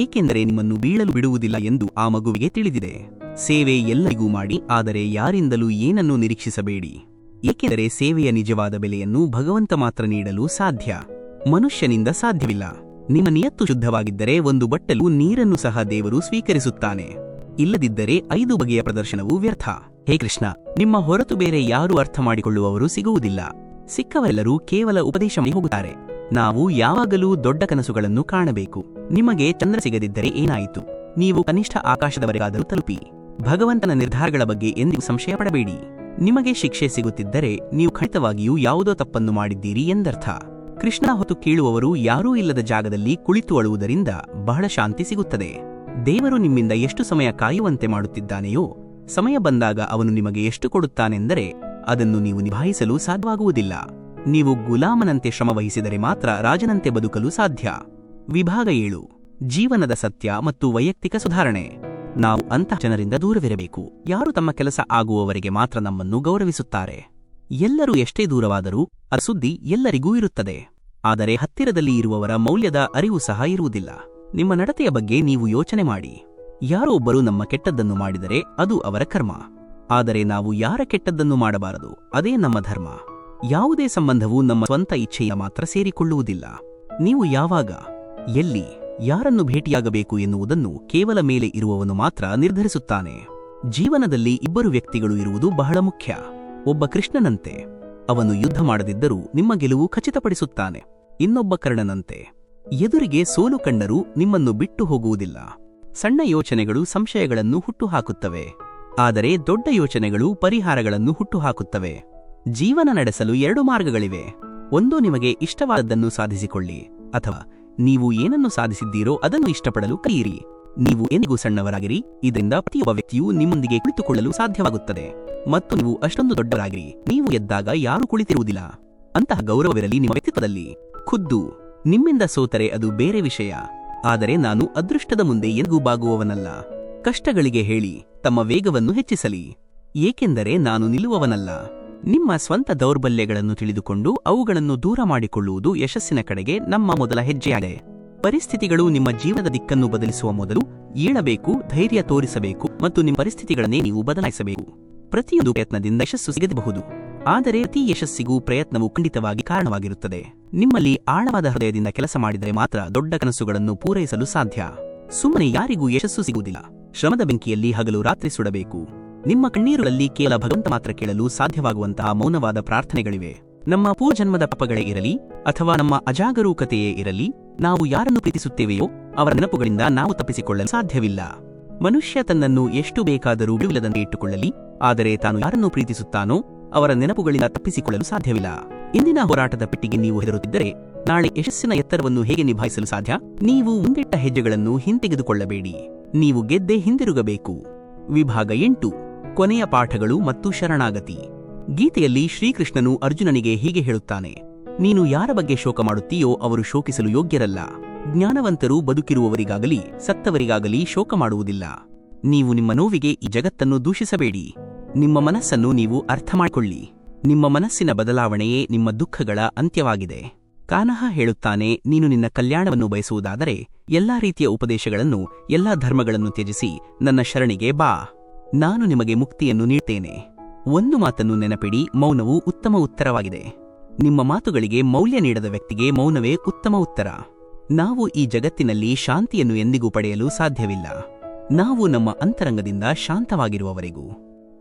ಏಕೆಂದರೆ ನಿಮ್ಮನ್ನು ಬೀಳಲು ಬಿಡುವುದಿಲ್ಲ ಎಂದು ಆ ಮಗುವಿಗೆ ತಿಳಿದಿದೆ. ಸೇವೆ ಎಲ್ಲರಿಗೂ ಮಾಡಿ, ಆದರೆ ಯಾರಿಂದಲೂ ಏನನ್ನೂ ನಿರೀಕ್ಷಿಸಬೇಡಿ. ಏಕೆಂದರೆ ಸೇವೆಯ ನಿಜವಾದ ಬೆಲೆಯನ್ನು ಭಗವಂತ ಮಾತ್ರ ನೀಡಲು ಸಾಧ್ಯ. ಮನುಷ್ಯನಿಂದ ಸಾಧ್ಯವಿಲ್ಲ. ನಿಮ್ಮ ನಿಯತ್ತು ಶುದ್ಧವಾಗಿದ್ದರೆ ಒಂದು ಬಟ್ಟಲು ನೀರನ್ನು ಸಹ ದೇವರು ಸ್ವೀಕರಿಸುತ್ತಾನೆ. ಇಲ್ಲದಿದ್ದರೆ ಐದು ಬಗೆಯ ಪ್ರದರ್ಶನವು ವ್ಯರ್ಥ. ಹೇ ಕೃಷ್ಣ, ನಿಮ್ಮ ಹೊರತು ಬೇರೆ ಯಾರೂ ಅರ್ಥ ಮಾಡಿಕೊಳ್ಳುವವರು ಸಿಗುವುದಿಲ್ಲ. ಸಿಕ್ಕವರೆಲ್ಲರೂ ಕೇವಲ ಉಪದೇಶ ಹೋಗುತ್ತಾರೆ. ನಾವು ಯಾವಾಗಲೂ ದೊಡ್ಡ ಕನಸುಗಳನ್ನು ಕಾಣಬೇಕು. ನಿಮಗೆ ಚಂದ್ರ ಸಿಗದಿದ್ದರೆ ಏನಾಯಿತು? ನೀವು ಕನಿಷ್ಠ ಆಕಾಶದವರೆಗಾದರೂ ತಲುಪಿ. ಭಗವಂತನ ನಿರ್ಧಾರಗಳ ಬಗ್ಗೆ ಎಂದಿಗೂ ಸಂಶಯ ಪಡಬೇಡಿ ನಿಮಗೆ ಶಿಕ್ಷೆ ಸಿಗುತ್ತಿದ್ದರೆ ನೀವು ಖಂಡಿತವಾಗಿಯೂ ಯಾವುದೋ ತಪ್ಪನ್ನು ಮಾಡಿದ್ದೀರಿ ಎಂದರ್ಥ. ಕೃಷ್ಣ ಹೊತ್ತು ಕೇಳುವವರು ಯಾರೂ ಇಲ್ಲದ ಜಾಗದಲ್ಲಿ ಕುಳಿತು ಅಳುವುದರಿಂದ ಬಹಳ ಶಾಂತಿ ಸಿಗುತ್ತದೆ. ದೇವರು ನಿಮ್ಮಿಂದ ಎಷ್ಟು ಸಮಯ ಕಾಯುವಂತೆ ಮಾಡುತ್ತಿದ್ದಾನೆಯೋ, ಸಮಯ ಬಂದಾಗ ಅವನು ನಿಮಗೆ ಎಷ್ಟು ಕೊಡುತ್ತಾನೆಂದರೆ ಅದನ್ನು ನೀವು ನಿಭಾಯಿಸಲು ಸಾಧ್ಯವಾಗುವುದಿಲ್ಲ. ನೀವು ಗುಲಾಮನಂತೆ ಶ್ರಮವಹಿಸಿದರೆ ಮಾತ್ರ ರಾಜನಂತೆ ಬದುಕಲು ಸಾಧ್ಯ. ವಿಭಾಗ ಏಳು. ಜೀವನದ ಸತ್ಯ ಮತ್ತು ವೈಯಕ್ತಿಕ ಸುಧಾರಣೆ. ನಾವು ಅಂತಹ ಜನರಿಂದ ದೂರವಿರಬೇಕು. ಯಾರು ತಮ್ಮ ಕೆಲಸ ಆಗುವವರಿಗೆ ಮಾತ್ರ ನಮ್ಮನ್ನು ಗೌರವಿಸುತ್ತಾರೆ. ಎಲ್ಲರೂ ಎಷ್ಟೇ ದೂರವಾದರೂ ಆ ಸುದ್ದಿ ಎಲ್ಲರಿಗೂ ಇರುತ್ತದೆ. ಆದರೆ ಹತ್ತಿರದಲ್ಲಿ ಇರುವವರ ಮೌಲ್ಯದ ಅರಿವು ಸಹ ಇರುವುದಿಲ್ಲ. ನಿಮ್ಮ ನಡತೆಯ ಬಗ್ಗೆ ನೀವು ಯೋಚನೆ ಮಾಡಿ. ಯಾರೋ ಒಬ್ಬರು ನಮ್ಮ ಕೆಟ್ಟದ್ದನ್ನು ಮಾಡಿದರೆ ಅದು ಅವರ ಕರ್ಮ. ಆದರೆ ನಾವು ಯಾರ ಕೆಟ್ಟದ್ದನ್ನು ಮಾಡಬಾರದು? ಅದೇ ನಮ್ಮ ಧರ್ಮ. ಯಾವುದೇ ಸಂಬಂಧವು ನಮ್ಮ ಸ್ವಂತ ಇಚ್ಛೆಯ ಮಾತ್ರ ಸೇರಿಕೊಳ್ಳುವುದಿಲ್ಲ. ನೀವು ಯಾವಾಗ, ಎಲ್ಲಿ, ಯಾರನ್ನು ಭೇಟಿಯಾಗಬೇಕು ಎನ್ನುವುದನ್ನು ಕೇವಲ ಮೇಲೆ ಇರುವವನು ಮಾತ್ರ ನಿರ್ಧರಿಸುತ್ತಾನೆ. ಜೀವನದಲ್ಲಿ ಇಬ್ಬರು ವ್ಯಕ್ತಿಗಳು ಇರುವುದು ಬಹಳ ಮುಖ್ಯ. ಒಬ್ಬ ಕೃಷ್ಣನಂತೆ, ಅವನು ಯುದ್ಧ ಮಾಡದಿದ್ದರೂ ನಿಮ್ಮ ಗೆಲುವು ಖಚಿತಪಡಿಸುತ್ತಾನೆ. ಇನ್ನೊಬ್ಬ ಕರ್ಣನಂತೆ. ಎದುರಿಗೆ ಸೋಲು ಕಂಡರೂ ನಿಮ್ಮನ್ನು ಬಿಟ್ಟು ಹೋಗುವುದಿಲ್ಲ. ಸಣ್ಣ ಯೋಚನೆಗಳು, ಸಂಶಯಗಳನ್ನು ಹುಟ್ಟುಹಾಕುತ್ತವೆ ಆದರೆ ದೊಡ್ಡ ಯೋಚನೆಗಳು ಪರಿಹಾರಗಳನ್ನು ಹುಟ್ಟುಹಾಕುತ್ತವೆ. ಜೀವನ ನಡೆಸಲು ಎರಡು ಮಾರ್ಗಗಳಿವೆ. ಒಂದು, ನಿಮಗೆ ಇಷ್ಟವಾದದ್ದನ್ನು ಸಾಧಿಸಿಕೊಳ್ಳಿ. ಅಥವಾ, ನೀವು ಏನನ್ನು ಸಾಧಿಸಿದ್ದೀರೋ ಅದನ್ನು ಇಷ್ಟಪಡಲು ಕಲಿಯಿರಿ. ನೀವು ಎಂದಿಗೂ ಸಣ್ಣವರಾಗಿರಿ. ಇದರಿಂದ ಪ್ರತಿಯೊಬ್ಬ ವ್ಯಕ್ತಿಯು ನಿಮ್ಮೊಂದಿಗೆ ಕುಳಿತುಕೊಳ್ಳಲು ಸಾಧ್ಯವಾಗುತ್ತದೆ. ಮತ್ತು ನೀವು ಅಷ್ಟೊಂದು ದೊಡ್ಡವರಾಗಿರಿ. ನೀವು ಎದ್ದಾಗ ಯಾರೂ ಕುಳಿತಿರುವುದಿಲ್ಲ. ಅಂತಹ ಗೌರವವಿರಲಿ ನಿಮ್ಮ ವ್ಯಕ್ತಿತ್ವದಲ್ಲಿ. ಖುದ್ದು, ನಿಮ್ಮಿಂದ ಸೋತರೆ ಅದು ಬೇರೆ ವಿಷಯ. ಆದರೆ ನಾನು ಅದೃಷ್ಟದ ಮುಂದೆ ಎಂದಿಗೂ ಬಾಗುವವನಲ್ಲ. ಕಷ್ಟಗಳಿಗೆ ಹೇಳಿ ತಮ್ಮ ವೇಗವನ್ನು ಹೆಚ್ಚಿಸಲಿ. ಏಕೆಂದರೆ ನಾನು ನಿಲ್ಲುವವನಲ್ಲ. ನಿಮ್ಮ ಸ್ವಂತ ದೌರ್ಬಲ್ಯಗಳನ್ನು ತಿಳಿದುಕೊಂಡು ಅವುಗಳನ್ನು ದೂರ ಮಾಡಿಕೊಳ್ಳುವುದು ಯಶಸ್ಸಿನ ಕಡೆಗೆ ನಮ್ಮ ಮೊದಲ ಹೆಜ್ಜೆಯಾಗಿದೆ. ಪರಿಸ್ಥಿತಿಗಳು ನಿಮ್ಮ ಜೀವನದ ದಿಕ್ಕನ್ನು ಬದಲಿಸುವ ಮೊದಲು ಏಳಬೇಕು, ಧೈರ್ಯ ತೋರಿಸಬೇಕು ಮತ್ತು ನಿಮ್ಮ ಪರಿಸ್ಥಿತಿಗಳನ್ನೇ ನೀವು ಬದಲಾಯಿಸಬೇಕು. ಪ್ರತಿಯೊಂದು ಪ್ರಯತ್ನದಿಂದ ಯಶಸ್ಸು ಸಿಗದಬಹುದು ಆದರೆ ಪ್ರತಿ ಯಶಸ್ಸಿಗೂ ಪ್ರಯತ್ನವು ಖಂಡಿತವಾಗಿ ಕಾರಣವಾಗಿರುತ್ತದೆ. ನಿಮ್ಮಲ್ಲಿ ಆಳವಾದ ಹೃದಯದಿಂದ ಕೆಲಸ ಮಾಡಿದರೆ ಮಾತ್ರ ದೊಡ್ಡ ಕನಸುಗಳನ್ನು ಪೂರೈಸಲು ಸಾಧ್ಯ. ಸುಮ್ಮನೆ ಯಾರಿಗೂ ಯಶಸ್ಸು ಸಿಗುವುದಿಲ್ಲ. ಶ್ರಮದ ಬೆಂಕಿಯಲ್ಲಿ ಹಗಲು ರಾತ್ರಿ ಸುಡಬೇಕು. ನಿಮ್ಮ ಕಣ್ಣೀರುಗಳಲ್ಲಿ ಕೇವಲ ಭಗವಂತ ಮಾತ್ರ ಕೇಳಲು ಸಾಧ್ಯವಾಗುವಂತಹ ಮೌನವಾದ ಪ್ರಾರ್ಥನೆಗಳಿವೆ. ನಮ್ಮ ಪೂರ್ವಜನ್ಮದ ಪಪಗಳೇ ಇರಲಿ ಅಥವಾ ನಮ್ಮ ಅಜಾಗರೂಕತೆಯೇ ಇರಲಿ, ನಾವು ಯಾರನ್ನು ಪ್ರೀತಿಸುತ್ತೇವೆಯೋ ಅವರ ನೆನಪುಗಳಿಂದ ನಾವು ತಪ್ಪಿಸಿಕೊಳ್ಳಲು ಸಾಧ್ಯವಿಲ್ಲ. ಮನುಷ್ಯ ತನ್ನನ್ನು ಎಷ್ಟು ಬೇಕಾದರೂ ಬಿಡುವಿಲ್ಲದಂತೆ ಇಟ್ಟುಕೊಳ್ಳಲಿ, ಆದರೆ ತಾನು ಯಾರನ್ನು ಪ್ರೀತಿಸುತ್ತಾನೋ ಅವರ ನೆನಪುಗಳಿಂದ ತಪ್ಪಿಸಿಕೊಳ್ಳಲು ಸಾಧ್ಯವಿಲ್ಲ. ಇಂದಿನ ಹೋರಾಟದ ಪೆಟ್ಟಿಗೆ ನೀವು ಹೆದರುತ್ತಿದ್ದರೆ ನಾಳೆ ಯಶಸ್ಸಿನ ಎತ್ತರವನ್ನು ಹೇಗೆ ನಿಭಾಯಿಸಲು ಸಾಧ್ಯ? ನೀವು ಮುಂದಿಟ್ಟ ಹೆಜ್ಜೆಗಳನ್ನು ಹಿಂತೆಗೆದುಕೊಳ್ಳಬೇಡಿ. ನೀವು ಗೆದ್ದೆ ಹಿಂದಿರುಗಬೇಕು. ವಿಭಾಗ ಎಂಟು, ಕೊನೆಯ ಪಾಠಗಳು ಮತ್ತು ಶರಣಾಗತಿ. ಗೀತೆಯಲ್ಲಿ ಶ್ರೀಕೃಷ್ಣನು ಅರ್ಜುನನಿಗೆ ಹೀಗೆ ಹೇಳುತ್ತಾನೆ. ನೀನು ಯಾರ ಬಗ್ಗೆ ಶೋಕ ಮಾಡುತ್ತೀಯೋ ಅವರು ಶೋಕಿಸಲು ಯೋಗ್ಯರಲ್ಲ. ಜ್ಞಾನವಂತರು ಬದುಕಿರುವವರಿಗಾಗಲಿ, ಸತ್ತವರಿಗಾಗಲಿ ಶೋಕ ಮಾಡುವುದಿಲ್ಲ. ನೀವು ನಿಮ್ಮ ನೋವಿಗೆ ಈ ಜಗತ್ತನ್ನು ದೂಷಿಸಬೇಡಿ. ನಿಮ್ಮ ಮನಸ್ಸನ್ನು ನೀವು ಅರ್ಥ ಮಾಡಿಕೊಳ್ಳಿ ನಿಮ್ಮ ಮನಸ್ಸಿನ ಬದಲಾವಣೆಯೇ ನಿಮ್ಮ ದುಃಖಗಳ ಅಂತ್ಯವಾಗಿದೆ. ಕಾನಹ ಹೇಳುತ್ತಾನೆ, ನೀನು ನಿನ್ನ ಕಲ್ಯಾಣವನ್ನು ಬಯಸುವುದಾದರೆ ಎಲ್ಲಾ ರೀತಿಯ ಉಪದೇಶಗಳನ್ನು, ಎಲ್ಲಾ ಧರ್ಮಗಳನ್ನು ತ್ಯಜಿಸಿ ನನ್ನ ಶರಣಿಗೆ ಬಾ. ನಾನು ನಿಮಗೆ ಮುಕ್ತಿಯನ್ನು ನೀಡ್ತೇನೆ. ಒಂದು ಮಾತನ್ನು ನೆನಪಿಡಿ, ಮೌನವು ಉತ್ತಮ ಉತ್ತರವಾಗಿದೆ. ನಿಮ್ಮ ಮಾತುಗಳಿಗೆ ಮೌಲ್ಯ ನೀಡದ ವ್ಯಕ್ತಿಗೆ ಮೌನವೇ ಉತ್ತಮ ಉತ್ತರ. ನಾವು ಈ ಜಗತ್ತಿನಲ್ಲಿ ಶಾಂತಿಯನ್ನು ಎಂದಿಗೂ ಪಡೆಯಲು ಸಾಧ್ಯವಿಲ್ಲ. ನಾವು ನಮ್ಮ ಅಂತರಂಗದಿಂದ ಶಾಂತವಾಗಿರುವವರೆಗೂ.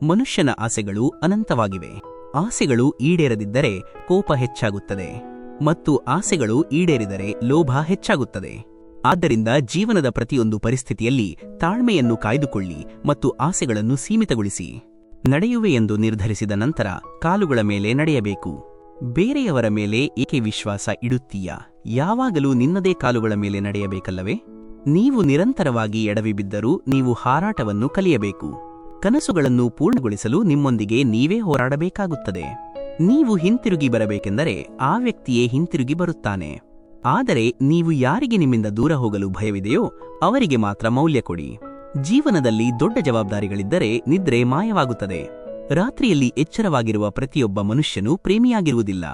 ಮನುಷ್ಯನ ಆಸೆಗಳು ಅನಂತವಾಗಿವೆ. ಆಸೆಗಳು ಈಡೇರದಿದ್ದರೆ ಕೋಪ ಹೆಚ್ಚಾಗುತ್ತದೆ. ಮತ್ತು ಆಸೆಗಳು ಈಡೇರಿದರೆ ಲೋಭ ಹೆಚ್ಚಾಗುತ್ತದೆ. ಆದ್ದರಿಂದ ಜೀವನದ ಪ್ರತಿಯೊಂದು ಪರಿಸ್ಥಿತಿಯಲ್ಲಿ ತಾಳ್ಮೆಯನ್ನು ಕಾಯ್ದುಕೊಳ್ಳಿ ಮತ್ತು ಆಸೆಗಳನ್ನು ಸೀಮಿತಗೊಳಿಸಿ. ನಡೆಯುವೆ ಎಂದು ನಿರ್ಧರಿಸಿದ ನಂತರ ಕಾಲುಗಳ ಮೇಲೆ ನಡೆಯಬೇಕು. ಬೇರೆಯವರ ಮೇಲೆ ಏಕೆ ವಿಶ್ವಾಸ ಇಡುತ್ತೀಯಾ? ಯಾವಾಗಲೂ ನಿನ್ನದೇ ಕಾಲುಗಳ ಮೇಲೆ ನಡೆಯಬೇಕಲ್ಲವೇ? ನೀವು ನಿರಂತರವಾಗಿ ಎಡವಿ ಬಿದ್ದರೂ ನೀವು ಹಾರಾಟವನ್ನು ಕಲಿಯಬೇಕು. ಕನಸುಗಳನ್ನು ಪೂರ್ಣಗೊಳಿಸಲು ನಿಮ್ಮೊಂದಿಗೆ ನೀವೇ ಹೋರಾಡಬೇಕಾಗುತ್ತದೆ. ನೀವು ಹಿಂತಿರುಗಿ ಬರಬೇಕೆಂದರೆ ಆ ವ್ಯಕ್ತಿಯೇ ಹಿಂತಿರುಗಿ ಬರುತ್ತಾನೆ. ಆದರೆ ನೀವು ಯಾರಿಗೆ ನಿಮ್ಮಿಂದ ದೂರ ಹೋಗಲು ಭಯವಿದೆಯೋ ಅವರಿಗೆ ಮಾತ್ರ ಮೌಲ್ಯ ಕೊಡಿ. ಜೀವನದಲ್ಲಿ ದೊಡ್ಡ ಜವಾಬ್ದಾರಿಗಳಿದ್ದರೆ ನಿದ್ರೆ ಮಾಯವಾಗುತ್ತದೆ. ರಾತ್ರಿಯಲ್ಲಿ ಎಚ್ಚರವಾಗಿರುವ ಪ್ರತಿಯೊಬ್ಬ ಮನುಷ್ಯನೂ ಪ್ರೇಮಿಯಾಗಿರುವುದಿಲ್ಲ.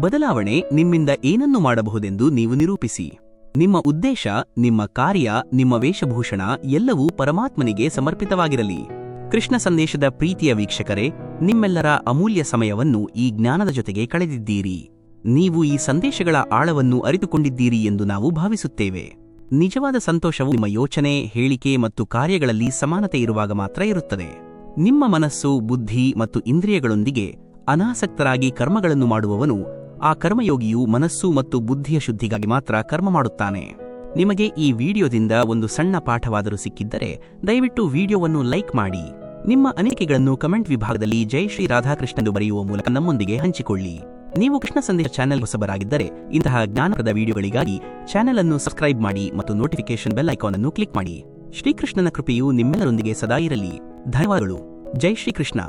ಬದಲಾವಣೆ ನಿಮ್ಮಿಂದ ಏನನ್ನು ಮಾಡಬಹುದೆಂದು ನೀವು ನಿರೂಪಿಸಿ. ನಿಮ್ಮ ಉದ್ದೇಶ, ನಿಮ್ಮ ಕಾರ್ಯ, ನಿಮ್ಮ ವೇಷಭೂಷಣ ಎಲ್ಲವೂ ಪರಮಾತ್ಮನಿಗೆ ಸಮರ್ಪಿತವಾಗಿರಲಿ. ಕೃಷ್ಣ ಸಂದೇಶದ ಪ್ರೀತಿಯ ವೀಕ್ಷಕರೇ, ನಿಮ್ಮೆಲ್ಲರ ಅಮೂಲ್ಯ ಸಮಯವನ್ನು ಈ ಜ್ಞಾನದ ಜೊತೆಗೆ ಕಳೆದಿದ್ದೀರಿ. ನೀವು ಈ ಸಂದೇಶಗಳ ಆಳವನ್ನು ಅರಿತುಕೊಂಡಿದ್ದೀರಿ ಎಂದು ನಾವು ಭಾವಿಸುತ್ತೇವೆ. ನಿಜವಾದ ಸಂತೋಷವು ನಿಮ್ಮ ಯೋಚನೆ, ಹೇಳಿಕೆ ಮತ್ತು ಕಾರ್ಯಗಳಲ್ಲಿ ಸಮಾನತೆ ಇರುವಾಗ ಮಾತ್ರ ಇರುತ್ತದೆ. ನಿಮ್ಮ ಮನಸ್ಸು, ಬುದ್ಧಿ ಮತ್ತು ಇಂದ್ರಿಯಗಳೊಂದಿಗೆ ಅನಾಸಕ್ತರಾಗಿ ಕರ್ಮಗಳನ್ನು ಮಾಡುವವನು, ಆ ಕರ್ಮಯೋಗಿಯು ಮನಸ್ಸು ಮತ್ತು ಬುದ್ಧಿಯ ಶುದ್ಧಿಗಾಗಿ ಮಾತ್ರ ಕರ್ಮ ಮಾಡುತ್ತಾನೆ. ನಿಮಗೆ ಈ ವಿಡಿಯೋದಿಂದ ಒಂದು ಸಣ್ಣ ಪಾಠವಾದರೂ ಸಿಕ್ಕಿದ್ದರೆ ದಯವಿಟ್ಟು ವಿಡಿಯೋವನ್ನು ಲೈಕ್ ಮಾಡಿ. ನಿಮ್ಮ ಅನಿಸಿಕೆಗಳನ್ನು ಕಮೆಂಟ್ ವಿಭಾಗದಲ್ಲಿ ಜೈ ಶ್ರೀ ರಾಧಾಕೃಷ್ಣ ಎಂದು ಬರೆಯುವ ಮೂಲಕ ನಮ್ಮೊಂದಿಗೆ ಹಂಚಿಕೊಳ್ಳಿ. ನೀವು ಕೃಷ್ಣ ಸಂದೇಶ ಚಾನೆಲ್ ಹೊಸಬರಾಗಿದ್ದರೆ ಇಂತಹ ಜ್ಞಾನಪ್ರದ ವಿಡಿಯೋಗಳಿಗಾಗಿ ಚಾನೆಲ್ ಅನ್ನು ಸಬ್ಸ್ಕ್ರೈಬ್ ಮಾಡಿ ಮತ್ತು ನೋಟಿಫಿಕೇಶನ್ ಬೆಲ್ ಐಕಾನ್ ಅನ್ನು ಕ್ಲಿಕ್ ಮಾಡಿ. ಶ್ರೀಕೃಷ್ಣನ ಕೃಪೆಯು ನಿಮ್ಮೆಲ್ಲರೊಂದಿಗೆ ಸದಾ ಇರಲಿ. ಧನ್ಯವಾದಗಳು. ಜೈ ಶ್ರೀಕೃಷ್ಣ.